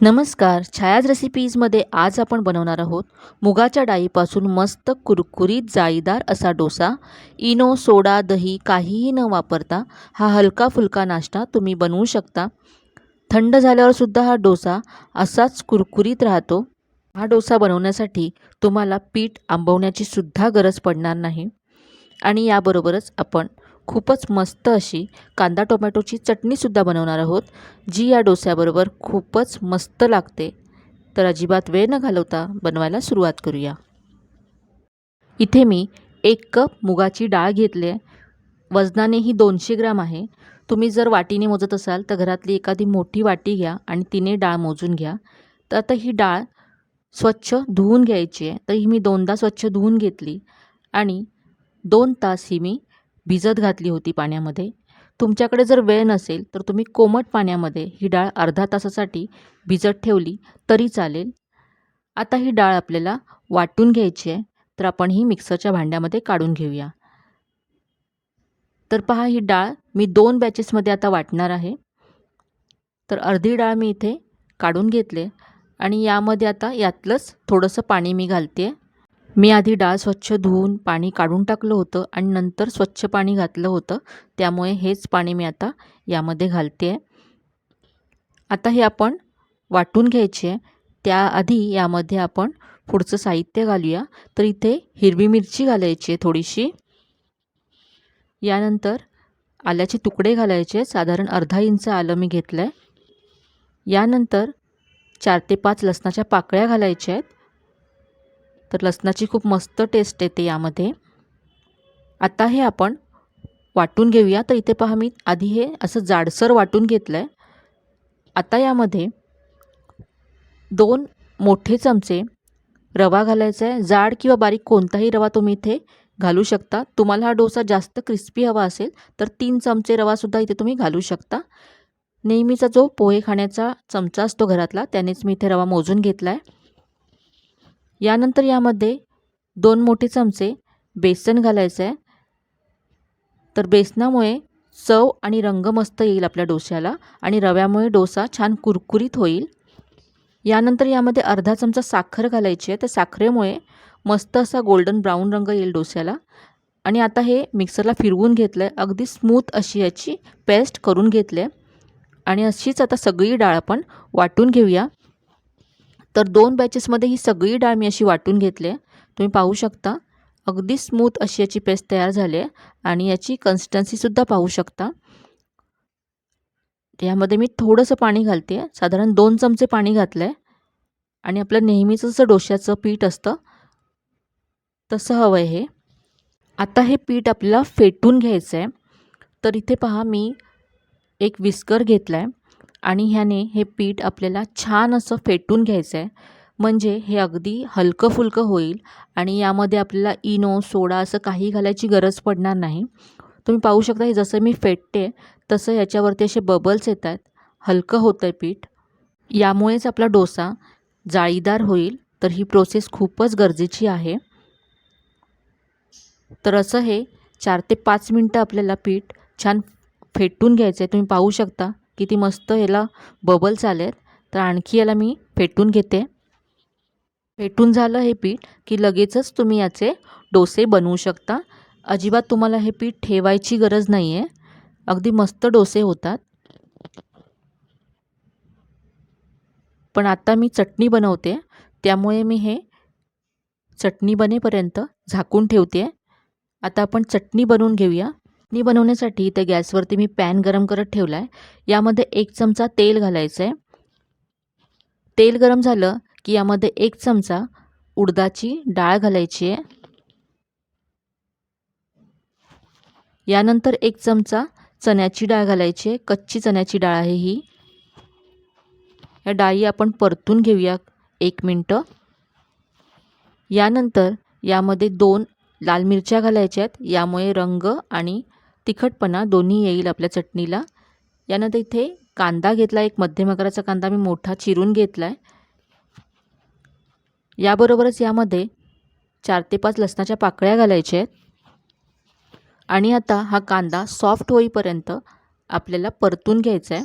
नमस्कार. छायाज रेसिपीजमध्ये आज आपण बनवणार आहोत मुगाच्या डाळीपासून मस्त कुरकुरीत जाळीदार असा डोसा. इनो सोडा दही काहीही न वापरता हा हलका फुलका नाश्ता तुम्ही बनवू शकता. थंड झाल्यावरसुद्धा हा डोसा असाच कुरकुरीत राहतो. हा डोसा बनवण्यासाठी तुम्हाला पीठ आंबवण्याची सुद्धा गरज पडणार नाही. आणि याबरोबरच आपण खूपच मस्त अशी कांदा टोमॅटोची चटणीसुद्धा बनवणार आहोत जी या डोस्याबरोबर खूपच मस्त लागते. तर अजिबात वेळ न घालवता बनवायला सुरुवात करूया. इथे मी एक कप मुगाची डाळ घेतली आहे. वजनाने ही दोनशे ग्राम आहे. तुम्ही जर वाटीने मोजत असाल तर घरातली एखादी मोठी वाटी घ्या आणि तिने डाळ मोजून घ्या. तर आता ही डाळ स्वच्छ धुवून घ्यायची आहे. तर ही मी दोनदा स्वच्छ धुवून घेतली आणि दोन तास ही मी भिजत घातली होती पाण्यामध्ये. तुमच्याकडे जर वेळ नसेल तर तुम्ही कोमट पाण्यामध्ये ही डाळ अर्धा तासासाठी भिजत ठेवली तरी चालेल. आता ही डाळ आपल्याला वाटून घ्यायची आहे तर आपण ही मिक्सरच्या भांड्यामध्ये काढून घेऊया. तर पहा ही डाळ मी दोन बॅचेसमध्ये आता वाटणार आहे. तर अर्धी डाळ मी इथे काढून घेतले आणि यामध्ये आता यातलंच थोडंसं पाणी मी घालते मी आधी डाळ स्वच्छ धुवून पाणी काढून टाकलं होतं आणि नंतर स्वच्छ पाणी घातलं होतं. त्यामुळे हेच पाणी मी आता यामध्ये घालते आहे आता हे आपण वाटून घ्यायचे. आहे त्याआधी यामध्ये आपण पुढचं साहित्य घालूया. तर इथे हिरवी मिरची घालायची आहे थोडीशी. यानंतर आल्याचे तुकडे घालायचे साधारण अर्धा इंच आलं मी घेतलं आहे यानंतर चार ते पाच लसणाच्या पाकळ्या घालायच्या आहेत. तर लसणाची खूप मस्त टेस्ट येते यामध्ये. आता हे आपण वाटून घेऊया. तर इथे पहा मी आधी हे असं जाडसर वाटून घेतलं आहे आता यामध्ये दोन मोठे चमचे रवा घालायचा आहे जाड किंवा बारीक कोणताही रवा तुम्ही इथे घालू शकता. तुम्हाला हा डोसा जास्त क्रिस्पी हवा असेल तर तीन चमचे रवासुद्धा इथे तुम्ही घालू शकता. नेहमीचा जो पोहे खाण्याचा चमचा असतो घरातला त्यानेच मी इथे रवा मोजून घेतला आहे यानंतर यामध्ये दोन मोठे चमचे बेसन घालायचं आहे. तर बेसनामुळे चव आणि रंग मस्त येईल आपल्या डोश्याला आणि रव्यामुळे डोसा छान कुरकुरीत होईल. यानंतर यामध्ये अर्धा चमचा साखर घालायची आहे. तर साखरेमुळे मस्त असा गोल्डन ब्राऊन रंग येईल डोस्याला. आणि आता हे मिक्सरला फिरवून घेतलं आहे अगदी स्मूथ अशी याची पेस्ट करून घेतली आहे. आणि अशीच आता सगळी डाळ आपण वाटून घेऊया. तर दोन बॅचेसमध्ये ही सगळी डाळ मी अशी वाटून घेतली आहे. तुम्ही पाहू शकता. अगदी स्मूथ अशी याची पेस्ट तयार झाली आहे आणि याची कन्सिस्टन्सीसुद्धा पाहू शकता. यामध्ये मी थोडंसं पाणी घालते. आहे साधारण दोन चमचे पाणी घातलं आहे आणि आपलं नेहमीचं जसं डोश्याचं पीठ असतं तसं हवं आहे हे. आता हे पीठ आपल्याला फेटून घ्यायचं आहे तर इथे पहा मी एक विस्कर घेतला आहे आणि ह्याने हे पीठ आपल्याला छान असं फेटून घ्यायचं आहे म्हणजे हे अगदी हलकं फुलकं होईल आणि यामध्ये आपल्याला इनो सोडा असं काही घालायची गरज पडणार नाही. तुम्ही पाहू शकता हे जसं मी फेटते तसं याच्यावरती असे बबल्स येत आहेत हलकं होतं आहे पीठ. यामुळेच आपला डोसा जाळीदार होईल तर ही प्रोसेस खूपच गरजेची आहे. तर असं हे चार ते पाच मिनटं आपल्याला पीठ छान फेटून घ्यायचं आहे तुम्ही पाहू शकता किती मस्त याला बबल्स आले आहेत तर आणखी याला मी फेटून घेते. फेटून झालं हे पीठ की लगेचच तुम्ही याचे डोसे बनवू शकता. अजिबात तुम्हाला हे पीठ ठेवायची गरज नाही आहे अगदी मस्त डोसे होतात. पण आता मी चटणी बनवते. त्यामुळे मी हे चटणी बनेपर्यंत झाकून ठेवते. आता आपण चटणी बनवून घेऊया. चटणी बनवण्यासाठी इथे गॅसवरती मी पॅन गरम करत ठेवला आहे यामध्ये एक चमचा तेल घालायचं आहे तेल गरम झालं की यामध्ये एक चमचा उडदाची डाळ घालायची आहे यानंतर एक चमचा चण्याची डाळ घालायची आहे कच्ची चण्याची डाळ आहे ही. या डाळी आपण परतून घेऊया एक मिनटं. यानंतर यामध्ये दोन लाल मिरच्या घालायच्या आहेत यामुळे रंग आणि तिखटपणा दोन्ही येईल आपल्या चटणीला. यानंतर इथे कांदा घेतला एक मध्यम आकाराचा कांदा मी मोठा चिरून घेतला आहे याबरोबरच यामध्ये चार ते पाच लसणाच्या पाकळ्या घालायच्या आहेत. आणि आता हा कांदा सॉफ्ट होईपर्यंत आपल्याला परतून घ्यायचा आहे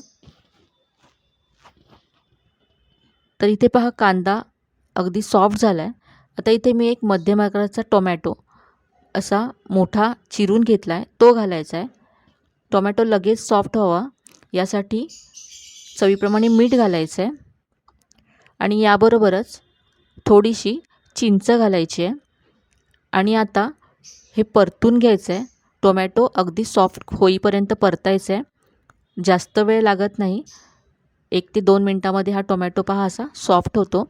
तर इथे पहा कांदा अगदी सॉफ्ट झाला आहे आता इथे मी एक मध्यम आकाराचा टोमॅटो असा मोठा चिरून घेतला आहे तो घालायचा आहे टोमॅटो लगेच सॉफ्ट व्हावा यासाठी चवीप्रमाणे मीठ घालायचं आहे आणि याबरोबरच थोडीशी चिंच घालायची आहे आणि आता हे परतून घ्यायचं आहे टोमॅटो अगदी सॉफ्ट होईपर्यंत परतायचं आहे जास्त वेळ लागत नाही. एक ते दोन मिनटामध्ये हा टोमॅटो पहा असा सॉफ्ट होतो.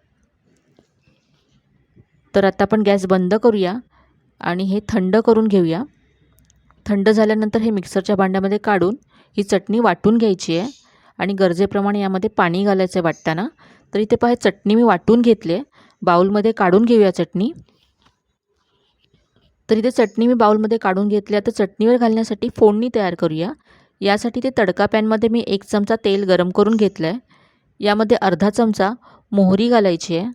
तर आता आपण गॅस बंद करूया. आणि हे थंड करून घेऊया. थंड झाल्यानंतर हे मिक्सरच्या भांड्यामध्ये काढून ही चटणी वाटून घ्यायची आहे. आणि गरजेप्रमाणे यामध्ये पाणी घालायचं आहे वाटताना. तर इथे पहा चटणी मी वाटून घेतली आहे. बाऊलमध्ये काढून घेऊया चटणी. तर इथे चटणी मी बाऊलमध्ये काढून घेतली आता चटणीवर घालण्यासाठी फोडणी तयार करूया. यासाठी ते तडका पॅनमध्ये मी एक चमचा तेल गरम करून घेतलं आहे. यामध्ये अर्धा चमचा मोहरी घालायची आहे.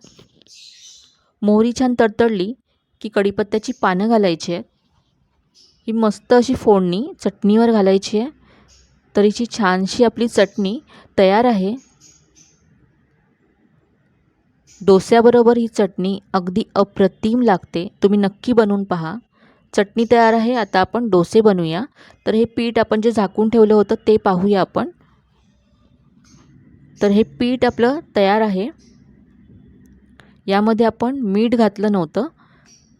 मोहरी छान तडतडली. की कढीपत्त्याची पानं घालायची आहेत ही मस्त अशी फोडणी चटणीवर घालायची आहे. तर हिची छानशी आपली चटणी तयार आहे. डोस्याबरोबर ही चटणी अगदी अप्रतिम लागते. तुम्ही नक्की बनवून पहा. चटणी तयार आहे. आता आपण डोसे बनवूया. तर हे पीठ आपण जे झाकून ठेवलं होतं ते पाहूया आपण. तर हे पीठ आपलं तयार आहे. यामध्ये आपण मीठ घातलं नव्हतं.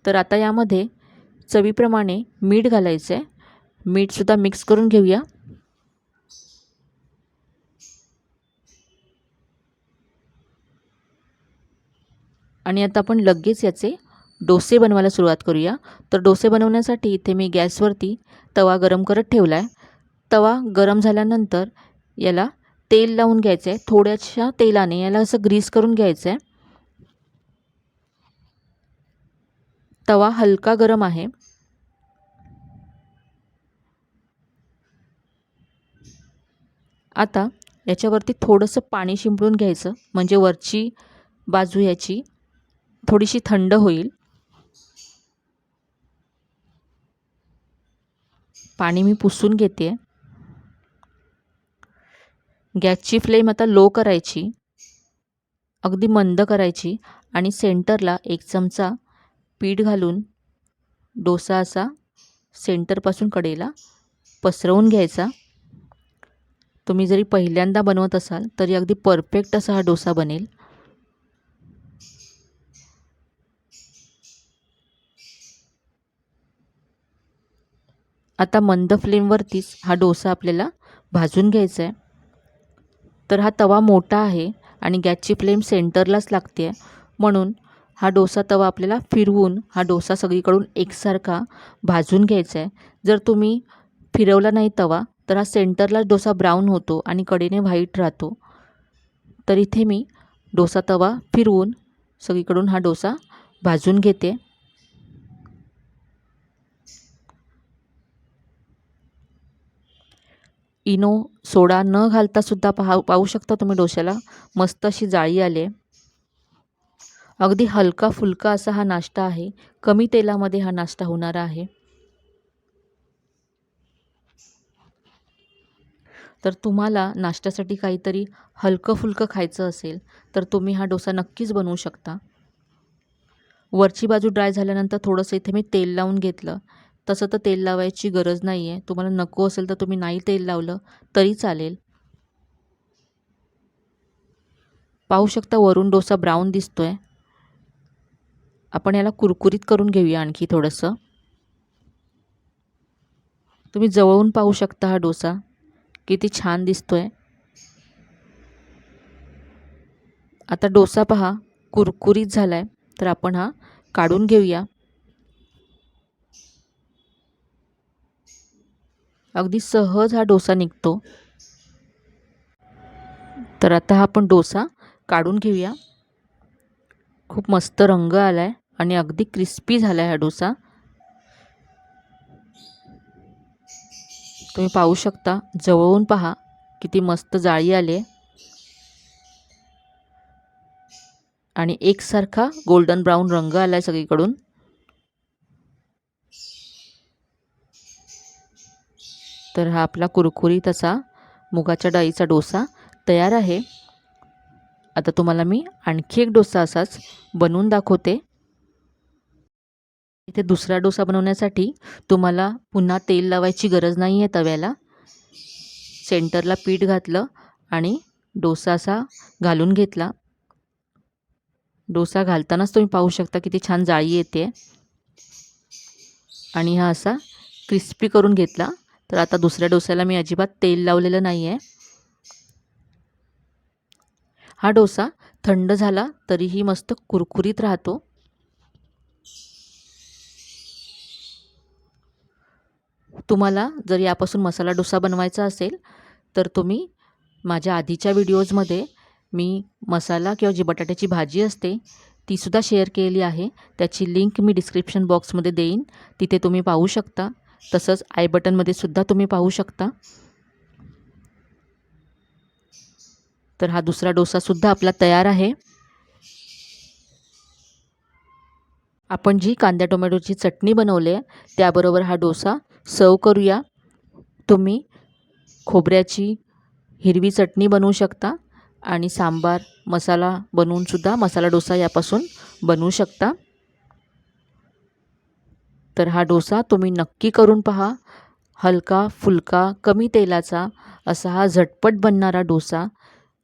तर आता यामध्ये चवीप्रमाणे मीठ घालायचं आहे मीठसुद्धा मिक्स करून घेऊया. आणि आता आपण लगेच याचे डोसे बनवायला सुरुवात करूया. तर डोसे बनवण्यासाठी इथे मी गॅसवरती तवा गरम करत ठेवला आहे तवा गरम झाल्यानंतर याला तेल लावून घ्यायचं आहे थोड्याशा तेलाने याला असं ग्रीस करून घ्यायचं आहे तवा हलका गरम आहे. आता याच्यावरती थोडंसं पाणी शिंपडून घ्यायचं म्हणजे वरची बाजू याची थोडीशी थंड होईल. पाणी मी पुसून घेते. गॅसची फ्लेम आता लो करायची अगदी मंद करायची आणि सेंटरला एक चमचा पीठ घालून डोसा असा सेंटरपासून कडेला पसरवून घ्यायचा. तुम्ही जरी पहिल्यांदा बनवत असाल तरी अगदी परफेक्ट असा हा डोसा बनेल. आता मंद फ्लेमवरतीच हा डोसा आपल्याला भाजून घ्यायचा आहे तर हा तवा मोठा आहे आणि गॅसची फ्लेम सेंटरलाच लागते आहे म्हणून हा डोसा तवा आपल्याला फिरवून हा डोसा सगळीकडून एकसारखा भाजून घ्यायचा आहे जर तुम्ही फिरवला नाही तवा तर हा सेंटरलाच डोसा ब्राऊन होतो आणि कडेने व्हाईट राहतो. तर इथे मी डोसा तवा फिरवून सगळीकडून हा डोसा भाजून घेते. इनो सोडा न घालतासुद्धा पहा पाहू शकता तुम्ही डोश्याला. मस्त अशी जाळी आली आहे अगदी हलका फुलका असा हा नाश्ता आहे. कमी तेलामध्ये हा नाश्ता होणारा आहे. तर तुम्हाला नाश्त्यासाठी काहीतरी हलकं फुलकं खायचं असेल तर तुम्ही हा डोसा नक्कीच बनवू शकता. वरची बाजू ड्राय झाल्यानंतर थोडंसं इथे मी तेल लावून घेतलं. तसं तर तेल लावायची गरज नाही आहे तुम्हाला नको असेल तर तुम्ही नाही तेल लावलं तरी चालेल. पाहू शकता वरून डोसा ब्राऊन दिसतो आहे आपण याला कुरकुरीत करून घेऊया आणखी थोडंसं. तुम्ही जवळून पाहू शकता हा डोसा. किती छान दिसतो आहे आता डोसा पहा कुरकुरीत झाला आहे तर आपण हा काढून घेऊया. अगदी सहज हा डोसा निघतो. तर आता हा आपण डोसा काढून घेऊया. खूप मस्त रंग आला आहे आणि अगदी क्रिस्पी झाला आहे हा डोसा. तुम्ही पाहू शकता जवळून पहा किती मस्त जाळी आली आहे. आणि एकसारखा गोल्डन ब्राऊन रंग आला आहे सगळीकडून. तर हा आपला कुरकुरीत असा मुगाच्या डाळीचा डोसा तयार आहे. आता तुम्हाला मी आणखी एक डोसा असाच बनवून दाखवते. इथे दुसरा डोसा बनवण्यासाठी तुम्हाला पुन्हा तेल लावायची गरज नाही आहे तव्याला. सेंटरला पीठ घातलं आणि डोसा असा घालून घेतला. डोसा घालतानाच तुम्ही पाहू शकता किती छान जाळी येते. आणि हा असा क्रिस्पी करून घेतला. तर आता दुसऱ्या डोस्याला मी अजिबात तेल लावलेलं नाही आहे हा डोसा थंड झाला तरीही मस्त कुरकुरीत राहतो. तुम्हाला जर यापासून मसाला डोसा बनवायचा असेल तर तुम्ही माझ्या आधीच्या व्हिडिओजमध्ये मी मसाला किंवा जी बटाट्याची भाजी असते तीसुद्धा शेअर केलेली आहे. त्याची लिंक मी डिस्क्रिप्शन बॉक्समध्ये देईन. तिथे तुम्ही पाहू शकता. तसंच आय बटनमध्ये सुद्धा तुम्ही पाहू शकता. तर हा दुसरा डोसासुद्धा आपला तयार आहे. आपण जी कांद्या टोमॅटोची चटणी बनवली आहे त्याबरोबर हा डोसा सर्व करूया. तुम्ही खोबऱ्याची हिरवी चटणी बनवू शकता आणि सांबार मसाला बनवूनसुद्धा मसाला डोसा यापासून बनवू शकता. तर हा डोसा तुम्ही नक्की करून पहा. हलका फुलका कमी तेलाचा असा हा झटपट बनणारा डोसा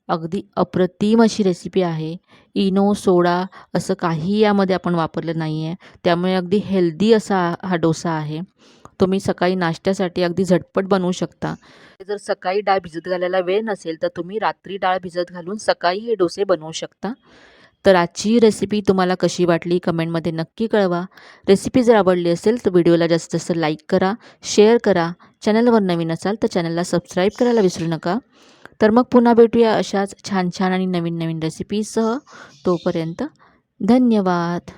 अगदी अप्रतिम अशी रेसिपी आहे. इनो सोडा असं काही यामध्ये आपण वापरलं नाही आहे त्यामुळे अगदी हेल्दी असा हा डोसा आहे. तुम्ही सकाळी नाश्त्यासाठी अगदी झटपट बनवू शकता. जर सकाळी डाळ भिजत घालायला वेळ नसेल तर तुम्ही रात्री डाळ भिजत घालून सकाळी हे डोसे बनवू शकता. तर आजची रेसिपी तुम्हाला कशी वाटली कमेंटमध्ये नक्की कळवा. रेसिपी जर आवडली असेल तर व्हिडिओला जास्तीत जास्त लाईक करा शेअर करा. चॅनलवर नवीन असाल तर चॅनलला सबस्क्राईब करायला विसरू नका. तर मग पुन्हा भेटूया अशाच छान छान आणि नवीन नवीन रेसिपीसह तोपर्यंत धन्यवाद.